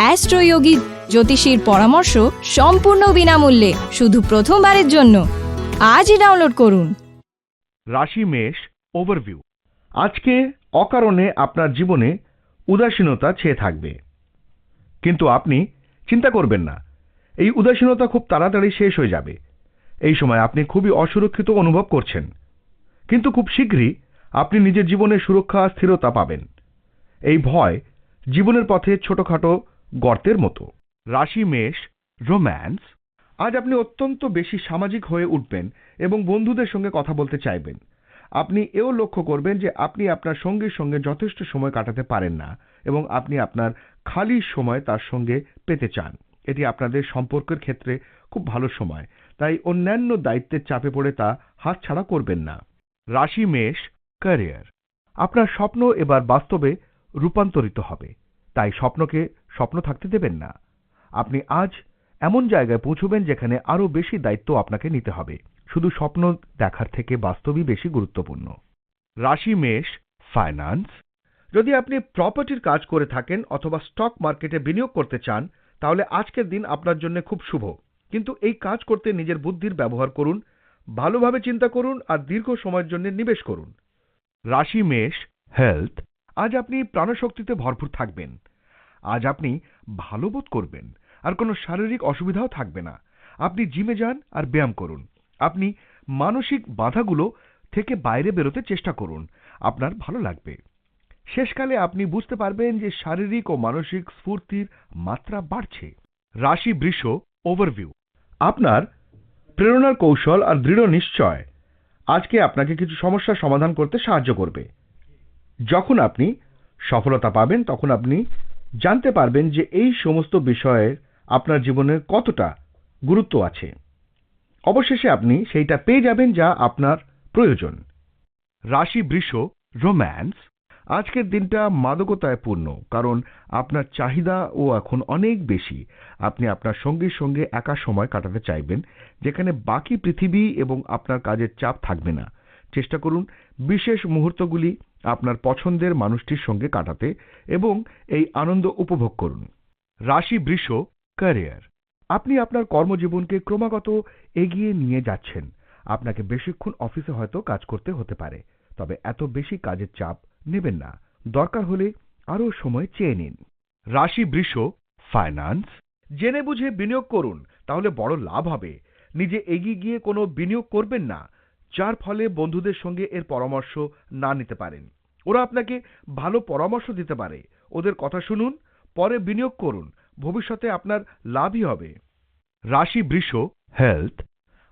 অ্যাস্ট্রোয়োগী জ্যোতিষীর পরামর্শ সম্পূর্ণ বিনামূল্যে, শুধু প্রথমবারের জন্য। আজই ডাউনলোড করুন। রাশি মেষ ওভারভিউ আজকে অকারণে আপনার জীবনে উদাসীনতা ছেয়ে থাকবে। কিন্তু আপনি চিন্তা করবেন না, এই উদাসীনতা খুব তাড়াতাড়ি শেষ হয়ে যাবে। এই সময় আপনি খুবই অসুরক্ষিত অনুভব করছেন। কিন্তু খুব শীঘ্রই আপনি নিজের জীবনে সুরক্ষা স্থিরতা পাবেন। এই ভয় জীবনের পথে ছোটখাটো গর্তের মতো। রাশি, মেষ, রোম্যান্স। আজ আপনি অত্যন্ত বেশি সামাজিক হয়ে উঠবেন এবং বন্ধুদের সঙ্গে কথা বলতে চাইবেন। আপনি এও লক্ষ্য করবেন যে আপনি আপনার সঙ্গীর সঙ্গে যথেষ্ট সময় কাটাতে পারেন না এবং আপনি আপনার খালি সময় তার সঙ্গে পেতে চান। এটি আপনাদের সম্পর্কের ক্ষেত্রে খুব ভালো সময়, তাই অন্যান্য দায়িত্বের চাপে পড়ে তা হাতছাড়া করবেন না। রাশি, মেষ, ক্যারিয়ার। আপনার স্বপ্ন এবার বাস্তবে রূপান্তরিত হবে, তাই স্বপ্নকে স্বপ্ন থাকতে দেবেন না। আপনি আজ এমন জায়গায় পৌঁছবেন যেখানে আরও বেশি দায়িত্ব আপনাকে নিতে হবে। শুধু স্বপ্ন দেখার থেকে বাস্তবই বেশি গুরুত্বপূর্ণ। রাশি মেষ ফাইন্যান্স যদি আপনি প্রপার্টির কাজ করে থাকেন অথবা স্টক মার্কেটে বিনিয়োগ করতে চান, তাহলে আজকের দিন আপনার জন্য খুব শুভ। কিন্তু এই কাজ করতে নিজের বুদ্ধির ব্যবহার করুন, ভালোভাবে চিন্তা করুন আর দীর্ঘ সময়ের জন্য নিবেশ করুন। রাশি মেষ হেলথ আজ আপনি প্রাণশক্তিতে ভরপুর থাকবেন। আজ আপনি ভালো বোধ করবেন, আর কোনো শারীরিক অসুবিধাও থাকবে না। আপনি জিমে যান আর ব্যায়াম করুন। আপনি মানসিক বাধাগুলো থেকে বাইরে বেরোতে চেষ্টা করুন। আপনার ভালো লাগবে। শেষকালে আপনি বুঝতে পারবেন যে শারীরিক ও মানসিক স্ফূর্তির মাত্রা বাড়ছে। রাশি বৃষ ওভারভিউ আপনার প্রেরণার কৌশল আর দৃঢ় নিশ্চয় আজকে আপনাকে কিছু সমস্যার সমাধান করতে সাহায্য করবে। যখন আপনি সফলতা পাবেন, তখন আপনি জানতে পারবেন যে এই সমস্ত বিষয়ের আপনার জীবনের কতটা গুরুত্ব আছে। অবশেষে আপনি সেইটা পেয়ে যাবেন যা আপনার প্রয়োজন। রাশি বৃষ রোম্যান্স, আজকের দিনটা মাদকতায় পূর্ণ, কারণ আপনার চাহিদা ও এখন অনেক বেশি। আপনি আপনার সঙ্গীর সঙ্গে একা সময় কাটাতে চাইবেন, যেখানে বাকি পৃথিবী এবং আপনার কাজের চাপ থাকবে না। চেষ্টা করুন বিশেষ মুহূর্তগুলি আপনার পছন্দের মানুষটির সঙ্গে কাটাতে এবং এই আনন্দ উপভোগ করুন। রাশি বৃষ, ক্যারিয়ার। আপনি আপনার কর্মজীবনকে ক্রমাগত এগিয়ে নিয়ে যাচ্ছেন। আপনাকে বেশিক্ষণ অফিসে হয়তো কাজ করতে হতে পারে। তবে এত বেশি কাজের চাপ নেবেন না। দরকার হলে আরও সময় চেয়ে নিন। রাশি বৃষ, ফাইন্যান্স। জেনে বুঝে বিনিয়োগ করুন, তাহলে বড় লাভ হবে। নিজে এগিয়ে গিয়ে কোনো বিনিয়োগ করবেন না। যার ফলে বন্ধুদের সঙ্গে এর পরামর্শ না নিতে পারেন। ওরা আপনাকে ভালো পরামর্শ দিতে পারে। ওদের কথা শুনুন, পরে বিনিয়োগ করুন। ভবিষ্যতে আপনার লাভই হবে। রাশি বৃষ হেলথ,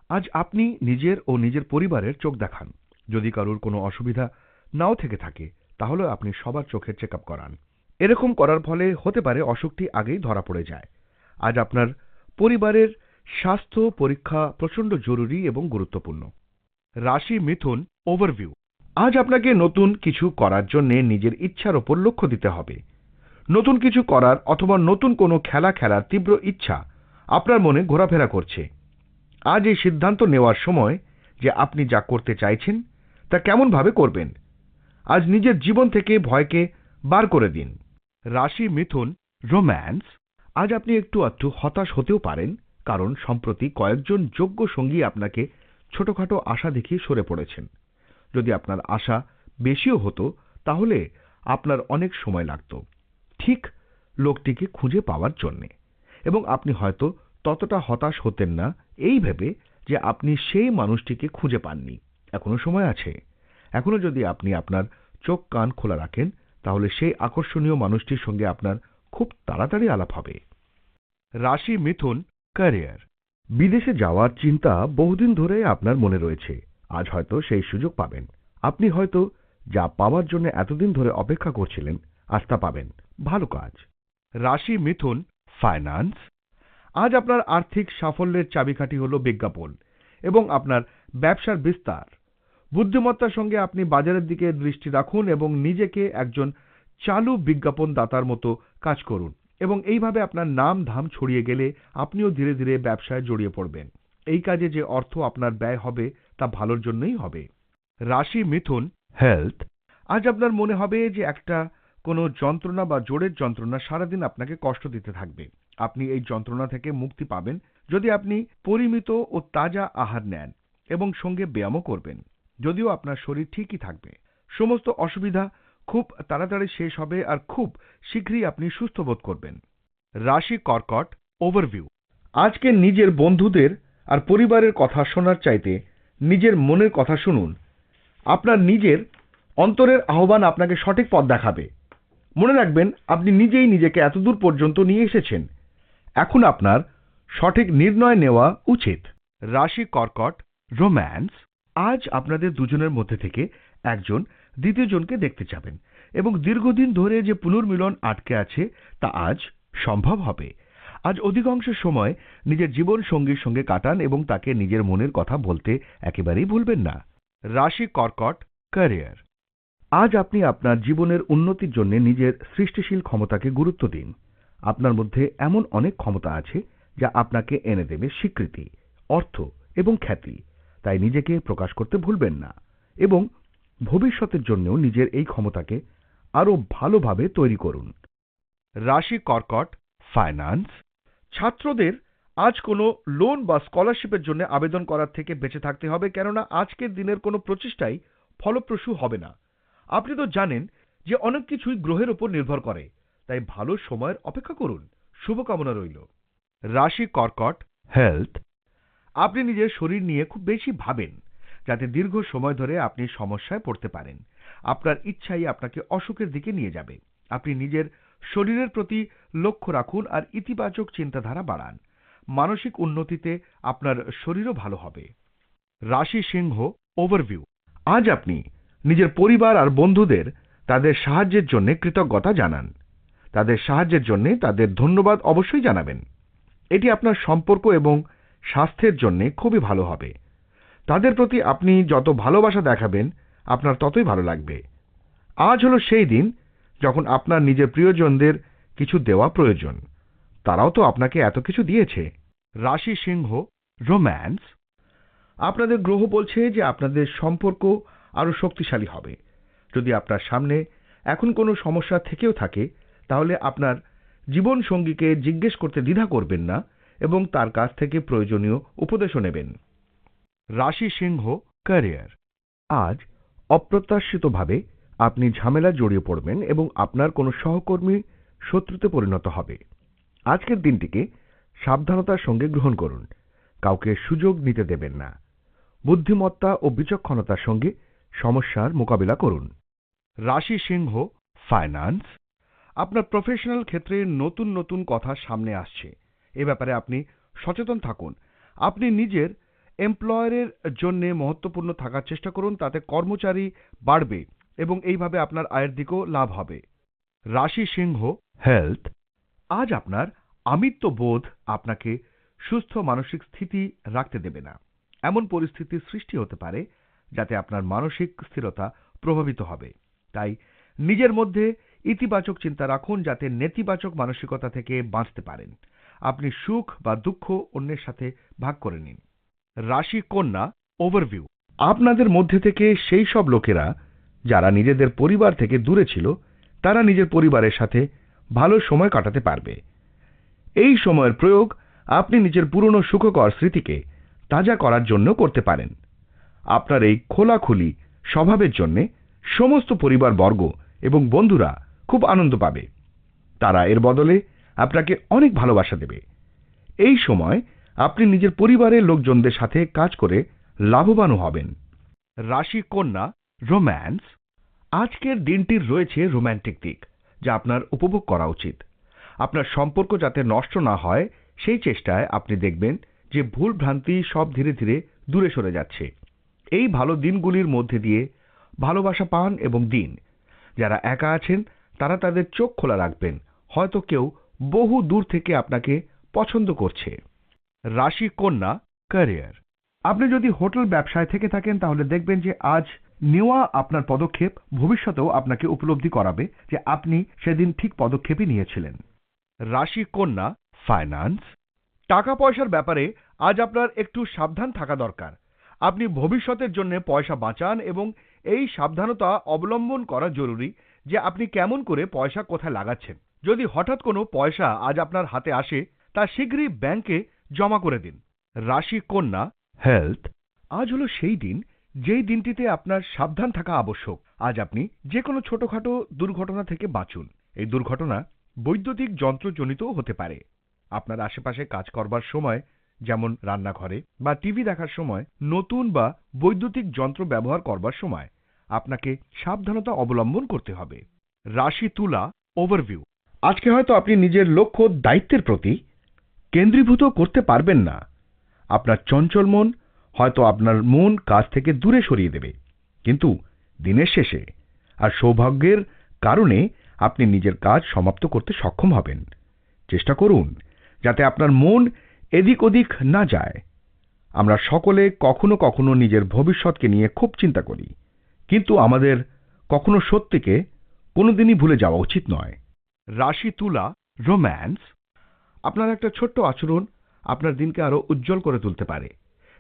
আজ আপনি নিজের ও নিজের পরিবারের চোখ দেখান। যদি কারোর কোনো অসুবিধা নাও থেকে থাকে, তাহলে আপনি সবার চোখের চেক করান। এরকম করার ফলে হতে পারে অসুখটি আগেই ধরা পড়ে যায়। আজ আপনার পরিবারের স্বাস্থ্য পরীক্ষা প্রচণ্ড জরুরি এবং গুরুত্বপূর্ণ। রাশি মিথুন ওভারভিউ আজ আপনাকে নতুন কিছু করার জন্য নিজের ইচ্ছার ওপর লক্ষ্য দিতে হবে। নতুন কিছু করার অথবা নতুন কোনো খেলা খেলার তীব্র ইচ্ছা আপনার মনে ঘোরাফেরা করছে। আজ এই সিদ্ধান্ত নেওয়ার সময় যে আপনি যা করতে চাইছেন, তা কেমনভাবে করবেন, আজ নিজের জীবন থেকে ভয়কে বার করে দিন। রাশি মিথুন রোম্যান্স আজ আপনি একটু একটু হতাশ হতেও পারেন, কারণ সম্প্রতি কয়েকজন যোগ্য সঙ্গী আপনাকে ছোটখাটো আশা দেখিয়ে সরে পড়েছেন। যদি আপনার আশা বেশিও হতো, তাহলে আপনার অনেক সময় লাগত। ঠিক লোকটিকে খুঁজে পাওয়ার জন্যে। এবং আপনি হয়তো ততটা হতাশ হতেন না এই ভেবে যে আপনি সেই মানুষটিকে খুঁজে পাননি। এখনও সময় আছে। এখনও যদি আপনি আপনার চোখ কান খোলা রাখেন, তাহলে সেই আকর্ষণীয় মানুষটির সঙ্গে আপনার খুব তাড়াতাড়ি আলাপ হবে। রাশি মিথুন ক্যারিয়ার। বিদেশে যাওয়ার চিন্তা বহুদিন ধরে আপনার মনে রয়েছে। আজ হয়তো সেই সুযোগ পাবেন। আপনি হয়তো যা পাওয়ার জন্য এতদিন ধরে অপেক্ষা করছিলেন, আজ তা পাবেন। ভালো কাজ। রাশি মিথুন ফাইন্যান্স। আজ আপনার আর্থিক সাফল্যের চাবিকাঠি হল বিজ্ঞাপন এবং আপনার ব্যবসার বিস্তার। বুদ্ধিমত্তার সঙ্গে আপনি বাজারের দিকে দৃষ্টি রাখুন এবং নিজেকে একজন চালু বিজ্ঞাপন দাতার মতো কাজ করুন। এবং এইভাবে আপনার নাম ধাম ছড়িয়ে গেলে আপনিও ধীরে ধীরে ব্যবসায় জড়িয়ে পড়বেন। এই কাজে যে অর্থ আপনার ব্যয় হবে, তা ভালোর জন্যই হবে। রাশি মিথুন, হেলথ। আজ আপনার মনে হবে যে একটা কোনো যন্ত্রণা বা জোরের যন্ত্রণা সারাদিন আপনাকে কষ্ট দিতে থাকবে। আপনি এই যন্ত্রণা থেকে মুক্তি পাবেন যদি আপনি পরিমিত ও তাজা আহার নেন এবং সঙ্গে ব্যায়ামও করবেন। যদিও আপনার শরীর ঠিকই থাকবে। সমস্ত অসুবিধা খুব তাড়াতাড়ি শেষ হবে আর খুব শীঘ্রই আপনি সুস্থ বোধ করবেন। রাশি কর্কট ওভারভিউ আজকে নিজের বন্ধুদের আর পরিবারের কথা শোনার চাইতে নিজের মনের কথা শুনুন। আপনার নিজের অন্তরের আহ্বান আপনাকে সঠিক পথ দেখাবে। মনে রাখবেন, আপনি নিজেই নিজেকে এতদূর পর্যন্ত নিয়ে এসেছেন। এখন আপনার সঠিক নির্ণয় নেওয়া উচিত। রাশি কর্কট রোম্যান্স আজ আপনাদের দুজনের মধ্যে থেকে একজন দ্বিতীয় জনকে দেখতে যাবেন এবং দীর্ঘদিন ধরে যে পুনর্মিলন আটকে আছে তা আজ সম্ভব হবে। আজ অধিকাংশ সময় নিজের জীবন সঙ্গীর সঙ্গে কাটান এবং তাকে নিজের মনের কথা বলতে একেবারেই ভুলবেন না। রাশি কর্কট, ক্যারিয়ার। আজ আপনি আপনার জীবনের উন্নতির জন্য নিজের সৃষ্টিশীল ক্ষমতাকে গুরুত্ব দিন। আপনার মধ্যে এমন অনেক ক্ষমতা আছে যা আপনাকে এনে দেবে স্বীকৃতি, অর্থ এবং খ্যাতি। তাই নিজেকে প্রকাশ করতে ভুলবেন না এবং ভবিষ্যতের জন্যও নিজের এই ক্ষমতাকে আরও ভালোভাবে তৈরি করুন। রাশি কর্কট, ফাইন্যান্স, ছাত্রদের আজ কোনো লোন বা স্কলারশিপের জন্য আবেদন করার থেকে বেঁচে থাকতে হবে, কেননা আজকের দিনের কোনো প্রচেষ্টাই ফলপ্রসূ হবে না। আপনি তো জানেন যে অনেক কিছুই গ্রহের উপর নির্ভর করে, তাই ভালো সময়ের অপেক্ষা করুন। শুভকামনা রইল। রাশি কর্কট, হেলথ, আপনি নিজের শরীর নিয়ে খুব বেশি ভাবেন। যাতে দীর্ঘ সময় ধরে আপনি সমস্যায় পড়তে পারেন। আপনার ইচ্ছাই আপনাকে অসুখের দিকে নিয়ে যাবে। আপনি নিজের শরীরের প্রতি লক্ষ্য রাখুন আর ইতিবাচক চিন্তাধারা বাড়ান। মানসিক উন্নতিতে আপনার শরীরও ভালো হবে। রাশি সিংহ ওভারভিউ আজ আপনি নিজের পরিবার আর বন্ধুদের তাদের সাহায্যের জন্য কৃতজ্ঞতা জানান। তাদের সাহায্যের জন্য তাদের ধন্যবাদ অবশ্যই জানাবেন। এটি আপনার সম্পর্ক এবং স্বাস্থ্যের জন্য খুবই ভালো হবে। তাদের প্রতি আপনি যত ভালোবাসা দেখাবেন, আপনার ততই ভালো লাগবে। আজ হলো সেই দিন যখন আপনার নিজের প্রিয়জনদের কিছু দেওয়া প্রয়োজন। তারাও তো আপনাকে এত কিছু দিয়েছে। রাশি সিংহ, রোম্যান্স। আপনাদের গ্রহ বলছে যে আপনাদের সম্পর্ক আরও শক্তিশালী হবে। যদি আপনার সামনে এখন কোনো সমস্যা থেকেও থাকে, তাহলে আপনার জীবন সঙ্গীকে জিজ্ঞেস করতে দ্বিধা করবেন না এবং তার কাছ থেকে প্রয়োজনীয় উপদেশও নেবেন। রাশি সিংহ ক্যারিয়ার আজ অপ্রত্যাশিতভাবে আপনি ঝামেলা জড়িয়ে পড়বেন এবং আপনার কোনো সহকর্মী শত্রুতে পরিণত হবে। আজকের দিনটিকে সাবধানতার সঙ্গে গ্রহণ করুন। কাউকে সুযোগ নিতে দেবেন না। বুদ্ধিমত্তা ও বিচক্ষণতার সঙ্গে সমস্যার মোকাবিলা করুন। রাশি সিংহ ফাইন্যান্স আপনার প্রফেশনাল ক্ষেত্রে নতুন নতুন কথা সামনে আসছে। এ ব্যাপারে আপনি সচেতন থাকুন। আপনি নিজের এমপ্লয়ারের জন্য মহত্বপূর্ণ থাকার চেষ্টা করুন, তাতে কর্মচারী বাড়বে এবং এইভাবে আপনার আয়ের দিকেও লাভ হবে। রাশি সিংহ হেলথ, আজ আপনার আমিত্ব বোধ আপনাকে সুস্থ মানসিক স্থিতি রাখতে দেবে না। এমন পরিস্থিতির সৃষ্টি হতে পারে যাতে আপনার মানসিক স্থিরতা প্রভাবিত হবে। তাই নিজের মধ্যে ইতিবাচক চিন্তা রাখুন, যাতে নেতিবাচক মানসিকতা থেকে বাঁচতে পারেন। আপনি সুখ বা দুঃখ অন্যের সাথে ভাগ করে নিন। রাশি কন্যা ওভারভিউ আপনাদের মধ্যে থেকে সেই সব লোকেরা যারা নিজেদের পরিবার থেকে দূরে ছিল, তারা নিজের পরিবারের সাথে ভালো সময় কাটাতে পারবে। এই সময়ের প্রয়োগ আপনি নিজের পুরনো সুখকর স্মৃতিকে তাজা করার জন্য করতে পারেন। আপনার এই খোলাখুলি স্বভাবের জন্যে সমস্ত পরিবারবর্গ এবং বন্ধুরা খুব আনন্দ পাবে। তারা এর বদলে আপনাকে অনেক ভালোবাসা দেবে। এই সময় আপনি নিজের পরিবারের লোকজনদের সাথে কাজ করে লাভবানও হবেন। রাশি কন্যা, রোম্যান্স, আজকের দিনটির রয়েছে রোম্যান্টিক দিক, যা আপনার উপভোগ করা উচিত। আপনার সম্পর্ক যাতে নষ্ট না হয়, সেই চেষ্টায় আপনি দেখবেন যে ভুল ভ্রান্তি সব ধীরে ধীরে দূরে সরে যাচ্ছে। এই ভালো দিনগুলির মধ্যে দিয়ে ভালোবাসা পান এবং দিন। যারা একা আছেন, তারা তাদের চোখ খোলা রাখবেন। হয়তো কেউ বহু দূর থেকে আপনাকে পছন্দ করছে। রাশি কন্যা ক্যারিয়ার আপনি যদি হোটেল ব্যবসায় থেকে থাকেন, তাহলে দেখবেন যে আজ নেওয়া আপনার পদক্ষেপ ভবিষ্যতেও আপনাকে উপলব্ধি করাবে যে আপনি সেদিন ঠিক পদক্ষেপই নিয়েছিলেন। রাশি কন্যা ফাইন্যান্স টাকা পয়সার ব্যাপারে আজ আপনার একটু সাবধান থাকা দরকার। আপনি ভবিষ্যতের জন্য পয়সা বাঁচান এবং এই সাবধানতা অবলম্বন করা জরুরি যে আপনি কেমন করে পয়সা কোথায় লাগাচ্ছেন। যদি হঠাৎ কোনো পয়সা আজ আপনার হাতে আসে, তা শীঘ্রই ব্যাংকে জমা করে দিন। রাশি কন্যা হেলথ আজ হলো সেই দিন, যেই দিনটিতে আপনার সাবধান থাকা আবশ্যক। আজ আপনি যে কোনো ছোটখাটো দুর্ঘটনা থেকে বাঁচুন। এই দুর্ঘটনা বৈদ্যুতিক যন্ত্রজনিতও হতে পারে। আপনার আশেপাশে কাজ করবার সময়, যেমন রান্নাঘরে বা টিভি দেখার সময়, নতুন বা বৈদ্যুতিক যন্ত্র ব্যবহার করবার সময়, আপনাকে সাবধানতা অবলম্বন করতে হবে। রাশি তুলা ওভারভিউ আজকে হয়তো আপনি নিজের লক্ষ্য দায়িত্বের প্রতি কেন্দ্রীভূত করতে পারবেন না। আপনার চঞ্চল মন হয়তো আপনার মন কাজ থেকে দূরে সরিয়ে দেবে। কিন্তু দিনের শেষে আর সৌভাগ্যের কারণে আপনি নিজের কাজ সমাপ্ত করতে সক্ষম হবেন। চেষ্টা করুন যাতে আপনার মন এদিক ওদিক না যায়। আমরা সকলে কখনো কখনো নিজের ভবিষ্যৎকে নিয়ে খুব চিন্তা করি। কিন্তু আমাদের কখনো সত্যিকে কোনোদিনই ভুলে যাওয়া উচিত নয়। রাশি তুলা, রোম্যান্স আপনার একটা ছোট্ট আচরণ আপনার দিনকে আরও উজ্জ্বল করে তুলতে পারে।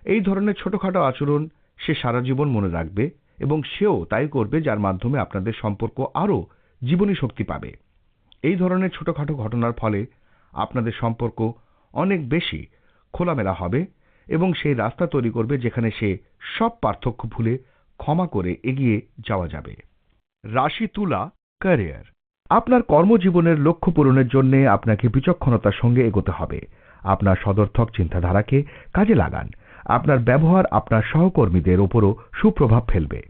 এই ধরনের ছোটখাটো আচরণ সে সারা জীবন মনে রাখবে এবং সেও তাই করবে যার মাধ্যমে আপনাদের সম্পর্ক আরও জীবনী শক্তি পাবে। এই ধরনের ছোটখাটো ঘটনার ফলে আপনাদের সম্পর্ক অনেক বেশি খোলামেলা হবে এবং সেই রাস্তা তৈরি করবে যেখানে সে সব পার্থক্য ভুলে ক্ষমা করে এগিয়ে যাওয়া যাবে। রাশি তুলা ক্যারিয়ার আপনার কর্মজীবনের লক্ষ্য পূরণের জন্য আপনাকে বিচক্ষণতার সঙ্গে এগোতে হবে। আপনার সদর্থক চিন্তাধারাকে কাজে লাগান। আপনার ব্যবহার আপনার সহকর্মীদের ওপরও সুপ্রভাব ফেলবে।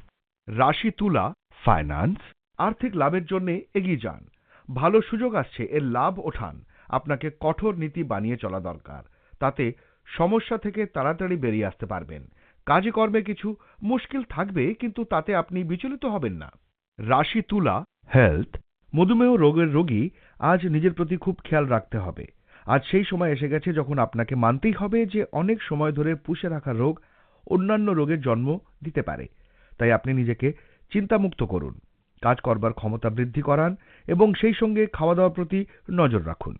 রাশি তুলা ফাইন্যান্স আর্থিক লাভের জন্য এগিয়ে যান। ভালো সুযোগ আসছে, এর লাভ ওঠান। আপনাকে কঠোর নীতি বানিয়ে চলা দরকার। তাতে সমস্যা থেকে তাড়াতাড়ি বেরিয়ে আসতে পারবেন। কাজে কর্মে কিছু মুশকিল থাকবে, কিন্তু তাতে আপনি বিচলিত হবেন না। রাশি তুলা হেলথ মধুমেহ রোগের রোগী আজ নিজের প্রতি খুব খেয়াল রাখতে হবে। আজ সেই সময় এসে গেছে যখন আপনাকে মানতেই হবে যে অনেক সময় ধরে পুষে রাখা রোগ অন্যান্য রোগের জন্ম দিতে পারে। তাই আপনি নিজেকে চিন্তামুক্ত করুন, কাজ করবার ক্ষমতা বৃদ্ধি করান এবং সেই সঙ্গে খাওয়া দাওয়ার প্রতি নজর রাখুন।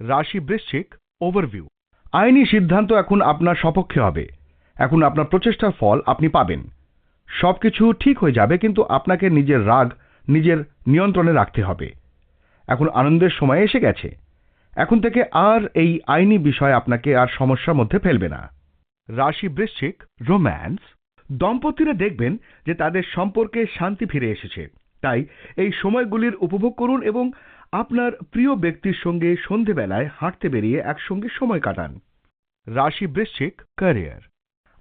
রাশি বৃশ্চিক ওভারভিউ আইনি সিদ্ধান্ত এখন আপনার সপক্ষে হবে। এখন আপনার প্রচেষ্টার ফল আপনি পাবেন। সবকিছু ঠিক হয়ে যাবে, কিন্তু আপনাকে নিজের রাগ নিজের নিয়ন্ত্রণে রাখতে হবে। এখন আনন্দের সময় এসে গেছে। এখন থেকে আর এই আইনি বিষয় আপনাকে আর সমস্যার মধ্যে ফেলবে না। রাশি বৃশ্চিক, রোম্যান্স, দম্পতিরা দেখবেন যে তাদের সম্পর্কে শান্তি ফিরে এসেছে। তাই এই সময়গুলির উপভোগ করুন এবং আপনার প্রিয় ব্যক্তির সঙ্গে সন্ধেবেলায় হাঁটতে বেরিয়ে একসঙ্গে সময় কাটান। রাশি বৃশ্চিক, ক্যারিয়ার।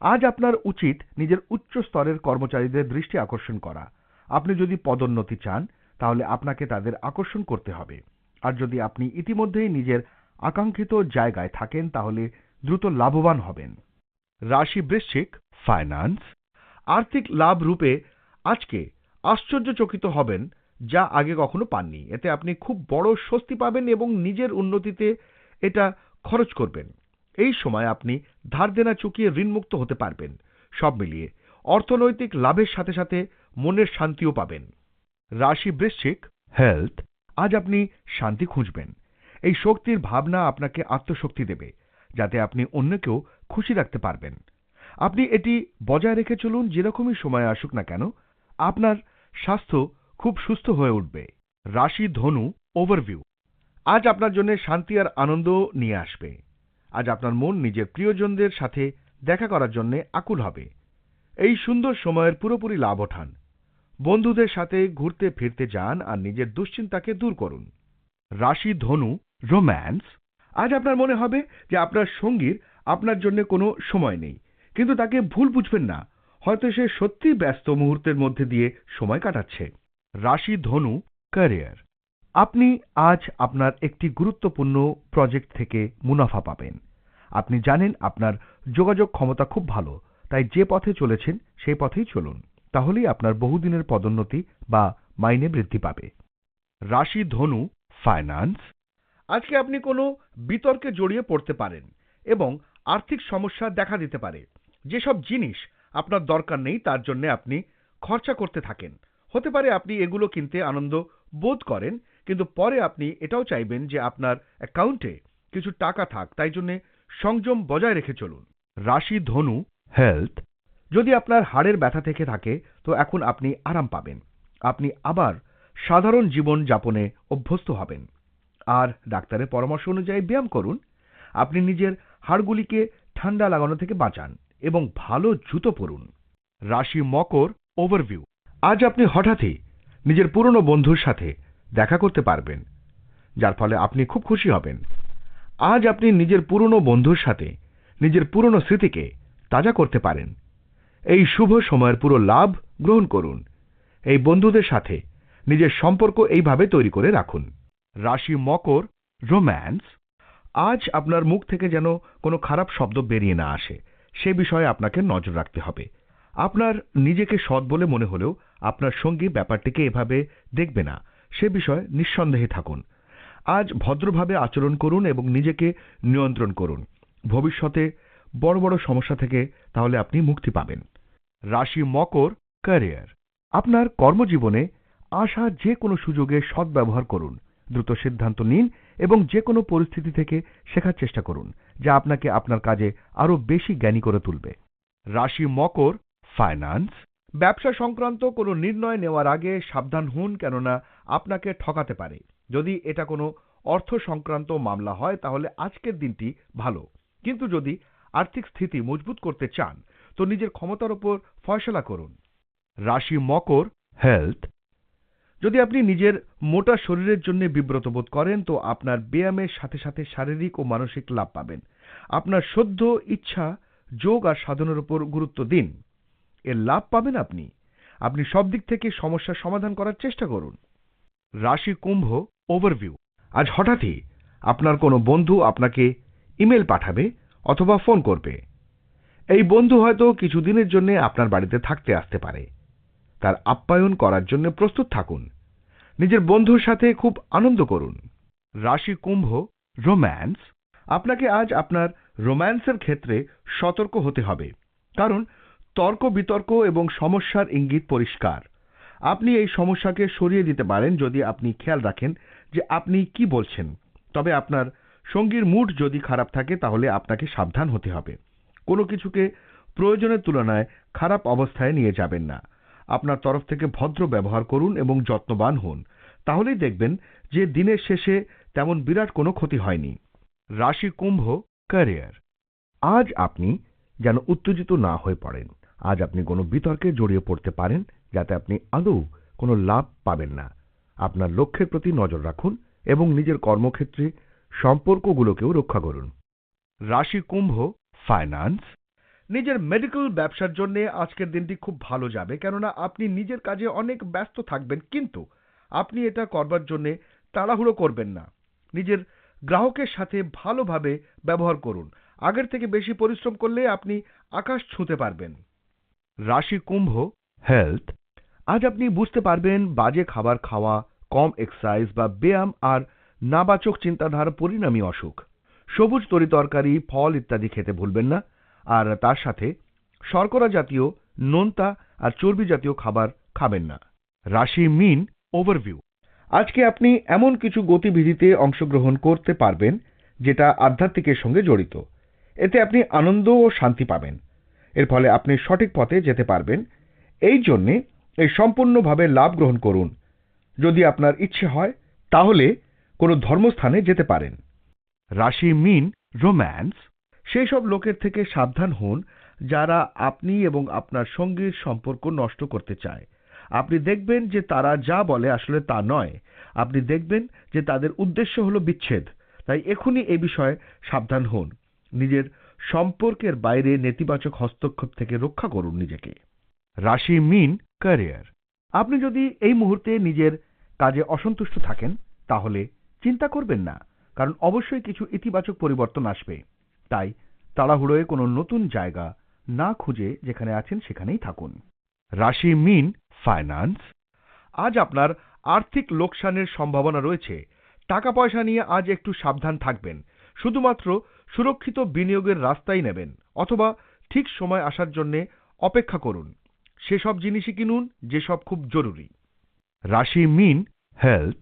আজ আপনার উচিত নিজের উচ্চ স্তরের কর্মচারীদের দৃষ্টি আকর্ষণ করা। আপনি যদি পদোন্নতি চান, তাহলে আপনাকে তাদের আকর্ষণ করতে হবে। আর যদি আপনি ইতিমধ্যেই নিজের আকাঙ্ক্ষিত জায়গায় থাকেন, তাহলে দ্রুত লাভবান হবেন। রাশি বৃশ্চিক ফাইন্যান্স আর্থিক লাভ রূপে আজকে আশ্চর্যচকিত হবেন যা আগে কখনো পাননি। এতে আপনি খুব বড় স্বস্তি পাবেন এবং নিজের উন্নতিতে এটা খরচ করবেন। এই সময় আপনি ধার দেনা চুকিয়ে ঋণমুক্ত হতে পারবেন। সব মিলিয়ে অর্থনৈতিক লাভের সাথে সাথে মনের শান্তিও পাবেন। রাশি বৃশ্চিক হেলথ আজ আপনি শান্তি খুঁজবেন। এই শক্তির ভাবনা আপনাকে আত্মশক্তি দেবে, যাতে আপনি অন্যকেও খুশি রাখতে পারবেন। আপনি এটি বজায় রেখে চলুন, যেরকমই সময় আসুক না কেন, আপনার স্বাস্থ্য খুব সুস্থ হয়ে উঠবে। রাশি ধনু ওভারভিউ আজ আপনার জন্য শান্তি আর আনন্দ নিয়ে আসবে। আজ আপনার মন নিজের প্রিয়জনদের সাথে দেখা করার জন্য আকুল হবে। এই সুন্দর সময়ের পুরোপুরি লাভ ওঠান। বন্ধুদের সাথে ঘুরতে ফিরতে যান আর নিজের দুশ্চিন্তাকে দূর করুন। রাশি ধনু রোম্যান্স আজ আপনার মনে হবে যে আপনার সঙ্গীর আপনার জন্য কোনো সময় নেই, কিন্তু তাকে ভুল বুঝবেন না। হয়তো সে সত্যি ব্যস্ত মুহূর্তের মধ্যে দিয়ে সময় কাটাচ্ছে। রাশি ধনু ক্যারিয়ার আপনি আজ আপনার একটি গুরুত্বপূর্ণ প্রজেক্ট থেকে মুনাফা পাবেন। আপনি জানেন আপনার যোগাযোগ ক্ষমতা খুব ভালো, তাই যে পথে চলেছেন, সেই পথেই চলুন। তাহলেই আপনার বহুদিনের পদোন্নতি বা মাইনে বৃদ্ধি পাবে। রাশি ধনু ফাইন্যান্স আজকে আপনি কোনো বিতর্কে জড়িয়ে পড়তে পারেন এবং আর্থিক সমস্যা দেখা দিতে পারে। যেসব জিনিস আপনার দরকার নেই, তার জন্য আপনি খরচা করতে থাকেন। হতে পারে আপনি এগুলো কিনতে আনন্দ বোধ করেন, কিন্তু পরে আপনি এটাও চাইবেন যে আপনার অ্যাকাউন্টে কিছু টাকা থাক, তাই জন্য সংযম বজায় রেখে চলুন। রাশি ধনু হেলথ যদি আপনার হাড়ের ব্যথা থেকে থাকে, তো এখন আপনি আরাম পাবেন। আপনি আবার সাধারণ জীবন যাপনে অভ্যস্ত হবেন। আর ডাক্তারের পরামর্শ অনুযায়ী ব্যায়াম করুন। আপনি নিজের হাড়গুলিকে ঠান্ডা লাগানো থেকে বাঁচান এবং ভালো জুতো পরুন। রাশি মকর ওভারভিউ। আজ আপনি হঠাৎই নিজের পুরনো বন্ধুর সাথে দেখা করতে পারবেন, যার ফলে আপনি খুব খুশি হবেন। আজ আপনি নিজের পুরনো বন্ধুর সাথে নিজের পুরনো স্মৃতিকে তাজা করতে পারেন। এই শুভ সময়ের পুরো লাভ গ্রহণ করুন। এই বন্ধুদের সাথে নিজের সম্পর্ক এইভাবে তৈরি করে রাখুন। রাশি মকর, রোম্যান্স, আজ আপনার মুখ থেকে যেন কোনো খারাপ শব্দ বেরিয়ে না আসে, সে বিষয়ে আপনাকে নজর রাখতে হবে। আপনার নিজেকে সৎ বলে মনে হলেও আপনার সঙ্গী ব্যাপারটিকে এভাবে দেখবে না, সে বিষয়ে নিঃসন্দেহে থাকুন। আজ ভদ্রভাবে আচরণ করুন এবং নিজেকে নিয়ন্ত্রণ করুন। ভবিষ্যতে বড় বড় সমস্যা থেকে তাহলে আপনি মুক্তি পাবেন। রাশি মকর, ক্যারিয়ার। আপনার কর্মজীবনে আসা যে কোনো সুযোগে সদ্ব্যবহার করুন। দ্রুত সিদ্ধান্ত নিন এবং যে কোনো পরিস্থিতি থেকে শেখার চেষ্টা করুন, যা আপনাকে আপনার কাজে আরও বেশি জ্ঞানী করে তুলবে। রাশি মকর ফাইন্যান্স ব্যবসা সংক্রান্ত কোনো নির্ণয় নেওয়ার আগে সাবধান হন কেননা আপনাকে ঠকাতে পারে। যদি এটা কোনো অর্থ সংক্রান্ত মামলা হয়, তাহলে আজকের দিনটি ভালো। কিন্তু যদি আর্থিক স্থিতি মজবুত করতে চান তো নিজের ক্ষমতার উপর ফয়সলা করুন। রাশি মকর হেলথ যদি আপনি নিজের মোটা শরীরের জন্য বিব্রত বোধ করেন, তো আপনার ব্যায়ামের সাথে সাথে শারীরিক ও মানসিক লাভ পাবেন। আপনার সদ্য ইচ্ছা, যোগ আর সাধনের উপর গুরুত্ব দিন। এর লাভ পাবেন আপনি। আপনি সব দিক থেকে সমস্যার সমাধান করার চেষ্টা করুন। রাশি কুম্ভ ওভারভিউ আজ হঠাৎই আপনার কোনো বন্ধু আপনাকে ইমেল পাঠাবে অথবা ফোন করবে। এই বন্ধু হয়তো কিছুদিনের জন্য আপনার বাড়িতে থাকতে আসতে পারে। তার আপ্যায়ন করার জন্য প্রস্তুত থাকুন। নিজের বন্ধুর সাথে খুব আনন্দ করুন। রাশি কুম্ভ, রোম্যান্স, আপনাকে আজ আপনার রোম্যান্সের ক্ষেত্রে সতর্ক হতে হবে। কারণ তর্ক বিতর্ক এবং সমস্যার ইঙ্গিত পরিষ্কার। আপনি এই সমস্যাকে সরিয়ে দিতে পারেন যদি আপনি খেয়াল রাখেন যে আপনি কি বলছেন। তবে আপনার সঙ্গীর মুড যদি খারাপ থাকে তাহলে আপনাকে সাবধান হতে হবে। কোনো কিছুকে প্রয়োজনের তুলনায় খারাপ অবস্থায় নিয়ে যাবেন না। আপনার তরফ থেকে ভদ্র ব্যবহার করুন এবং যত্নবান হন। তাহলেই দেখবেন যে দিনের শেষে তেমন বিরাট কোনো ক্ষতি হয়নি। রাশি কুম্ভ ক্যারিয়ার। আজ আপনি যেন উত্তেজিত না হয়ে পড়েন। আজ আপনি কোনো বিতর্কে জড়িয়ে পড়তে পারেন, যাতে আপনি আদৌ কোনো লাভ পাবেন না। আপনার লক্ষ্যের প্রতি নজর রাখুন এবং নিজের কর্মক্ষেত্রে সম্পর্কগুলোকেও রক্ষা করুন। রাশি কুম্ভ ফাইন্যান্স নিজের মেডিকেল ব্যবসার জন্য আজকের দিনটি খুব ভালো যাবে, কেননা আপনি নিজের কাজে অনেক ব্যস্ত থাকবেন, কিন্তু আপনি এটা করবার জন্য তাড়াহুড়ো করবেন না। নিজের গ্রাহকের সাথে ভালোভাবে ব্যবহার করুন। আগের থেকে বেশি পরিশ্রম করলে আপনি আকাশ ছুঁতে পারবেন। রাশি কুম্ভ হেলথ আজ আপনি বুঝতে পারবেন বাজে খাবার খাওয়া, কম এক্সারসাইজ বা ব্যায়াম আর নাবাচক চিন্তাধারা পরিণামী অসুখ। সবুজ তরিতরকারি ফল ইত্যাদি খেতে ভুলবেন না। আর তার সাথে শর্করা জাতীয় নোনতা আর চর্বি জাতীয় খাবার খাবেন না। রাশি মিন ওভারভিউ আজকে আপনি এমন কিছু গতিবিধিতে অংশগ্রহণ করতে পারবেন, যেটা আধ্যাত্মিকের সঙ্গে জড়িত। এতে আপনি আনন্দ ও শান্তি পাবেন। এর ফলে আপনি সঠিক পথে যেতে পারবেন। এই জন্যে এই সম্পূর্ণভাবে লাভ গ্রহণ করুন। যদি আপনার ইচ্ছে হয়, তাহলে কোনো ধর্মস্থানে যেতে পারেন। রাশি মিন, রোম্যান্স সেই সব লোকের থেকে সাবধান হন যারা আপনি এবং আপনার সঙ্গীর সম্পর্ক নষ্ট করতে চায়। আপনি দেখবেন যে তারা যা বলে আসলে তা নয়। আপনি দেখবেন যে তাদের উদ্দেশ্য হলো বিচ্ছেদ। তাই এখনই এ বিষয়ে সাবধান হন। নিজের সম্পর্কের বাইরে নেতিবাচক হস্তক্ষেপ থেকে রক্ষা করুন নিজেকে। রাশি মিন, ক্যারিয়ার। আপনি যদি এই মুহূর্তে নিজের কাজে অসন্তুষ্ট থাকেন, তাহলে চিন্তা করবেন না। কারণ অবশ্যই কিছু ইতিবাচক পরিবর্তন আসবে। তাই তাড়াহুড়োয় কোনো নতুন জায়গা না খুঁজে যেখানে আছেন সেখানেই থাকুন। রাশি মিন ফাইন্যান্স। আজ আপনার আর্থিক লোকসানের সম্ভাবনা রয়েছে। টাকা পয়সা নিয়ে আজ একটু সাবধান থাকবেন। শুধুমাত্র সুরক্ষিত বিনিয়োগের রাস্তাই নেবেন, অথবা ঠিক সময় আসার জন্য অপেক্ষা করুন। সেসব জিনিসই কিনুন, যেসব খুব জরুরি। রাশি মিন হেলথ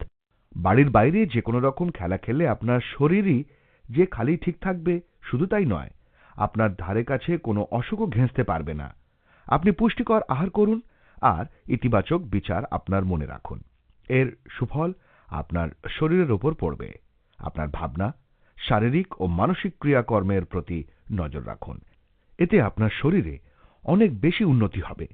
বাড়ির বাইরে যে কোনো রকম খেলা খেললে আপনার শরীরই যে খালি ঠিক থাকবে শুধু তাই নয়, আপনার ধারে কাছে কোনো অসুখও ঘেঁচতে পারবে না। আপনি পুষ্টিকর আহার করুন আর ইতিবাচক বিচার আপনার মনে রাখুন। এর সুফল আপনার শরীরের ওপর পড়বে। আপনার ভাবনা, শারীরিক ও মানসিক ক্রিয়াকর্মের প্রতি নজর রাখুন। এতে আপনার শরীরে অনেক বেশি উন্নতি হবে।